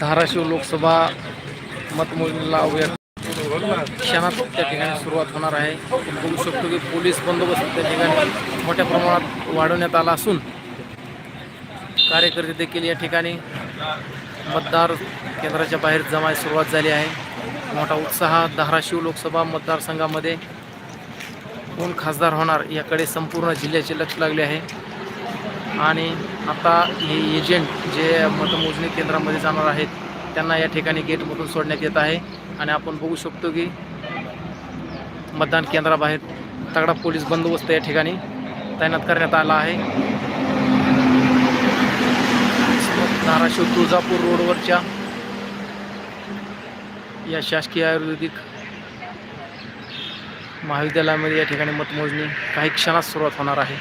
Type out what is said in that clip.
धाराशिव लोकसभा मतमोजणीला अवघ्या क्षणात त्या ठिकाणी सुरुवात होणार आहे. बघू शकतो की पोलीस बंदोबस्त त्या ठिकाणी मोठ्या प्रमाणात वाढवण्यात आला असून कार्यकर्ते देखील या ठिकाणी मतदार केंद्राच्या बाहेर जमाय सुरुवात झाली आहे. मोठा उत्साह धाराशिव लोकसभा मतदारसंघामध्ये कोण खासदार होणार याकडे संपूर्ण जिल्ह्याचे लक्ष लागले आहे. आणि आता हे एजंट जे मतमोजणी केंद्रामध्ये जाणार आहेत त्यांना या ठिकाणी गेटमधून सोडण्यात येत आहे. आणि आपण बघू शकतो की मतदान केंद्राबाहेर तगडा पोलीस बंदोबस्त या ठिकाणी तैनात करण्यात आला आहे. धाराशिव तुळजापूर रोडवरच्या या शासकीय आयुर्वेदिक महाविद्यालयामध्ये या ठिकाणी मतमोजणी काही क्षणात सुरुवात होणार आहे.